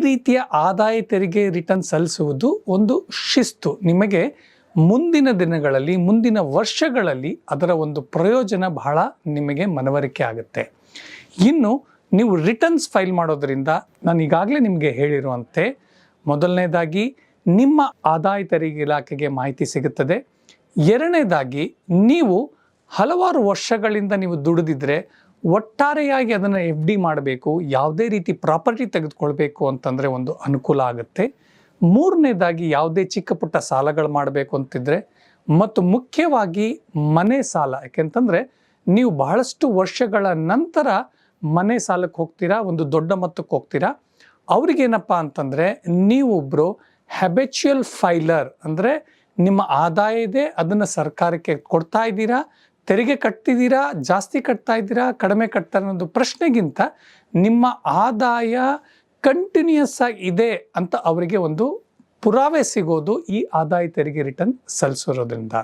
ರೀತಿಯ ಆದಾಯ ತೆರಿಗೆ ರಿಟರ್ನ್ ಸಲ್ಲಿಸುವುದು ಒಂದು ಶಿಸ್ತು. ನಿಮಗೆ ಮುಂದಿನ ದಿನಗಳಲ್ಲಿ, ಮುಂದಿನ ವರ್ಷಗಳಲ್ಲಿ ಅದರ ಒಂದು ಪ್ರಯೋಜನ ಬಹಳ ನಿಮಗೆ ಮನವರಿಕೆ ಆಗುತ್ತೆ. ಇನ್ನು ನೀವು ರಿಟರ್ನ್ಸ್ ಫೈಲ್ ಮಾಡೋದ್ರಿಂದ ನಾನು ಈಗಾಗಲೇ ನಿಮಗೆ ಹೇಳಿರುವಂತೆ, ಮೊದಲನೇದಾಗಿ ನಿಮ್ಮ ಆದಾಯ ತೆರಿಗೆ ಇಲಾಖೆಗೆ ಮಾಹಿತಿ ಸಿಗುತ್ತದೆ. ಎರಡನೇದಾಗಿ ನೀವು ಹಲವಾರು ವರ್ಷಗಳಿಂದ ನೀವು ದುಡಿದಿದ್ರೆ ಒಟ್ಟಾರೆಯಾಗಿ ಅದನ್ನು ಎಫ್ ಡಿ ಮಾಡಬೇಕು, ಯಾವುದೇ ರೀತಿ ಪ್ರಾಪರ್ಟಿ ತೆಗೆದುಕೊಳ್ಬೇಕು ಅಂತಂದರೆ ಒಂದು ಅನುಕೂಲ ಆಗುತ್ತೆ. ಮೂರನೇದಾಗಿ ಯಾವುದೇ ಚಿಕ್ಕ ಪುಟ್ಟ ಸಾಲಗಳು ಮಾಡಬೇಕು ಅಂತಿದ್ರೆ, ಮತ್ತು ಮುಖ್ಯವಾಗಿ ಮನೆ ಸಾಲ. ಯಾಕೆಂತಂದರೆ, ನೀವು ಬಹಳಷ್ಟು ವರ್ಷಗಳ ನಂತರ ಮನೆ ಸಾಲಕ್ಕೆ ಹೋಗ್ತೀರಾ, ಒಂದು ದೊಡ್ಡ ಮೊತ್ತಕ್ಕೆ ಹೋಗ್ತೀರಾ. ಅವ್ರಿಗೇನಪ್ಪ ಅಂತಂದರೆ ನೀವೊಬ್ಬರು ಹ್ಯಾಬಿಚುಯಲ್ ಫೈಲರ್ ಅಂದರೆ ನಿಮ್ಮ ಆದಾಯ ಇದೆ, ಅದನ್ನು ಸರ್ಕಾರಕ್ಕೆ ಕೊಡ್ತಾ ಇದ್ದೀರಾ ತೆರಿಗೆ ಕಟ್ತಿದ್ದೀರಾ, ಜಾಸ್ತಿ ಕಟ್ತಾ ಇದ್ದೀರಾ, ಕಡಿಮೆ ಕಟ್ತಾ ಅನ್ನೋದು ಪ್ರಶ್ನೆಗಿಂತ ನಿಮ್ಮ ಆದಾಯ ಕಂಟಿನ್ಯೂಸ್ ಆಗಿ ಇದೆ ಅಂತ ಅವರಿಗೆ ಒಂದು ಪುರಾವೆ ಸಿಗೋದು ಈ ಆದಾಯ ತೆರಿಗೆ ರಿಟರ್ನ್ ಸಲ್ಲಿಸಿರೋದ್ರಿಂದ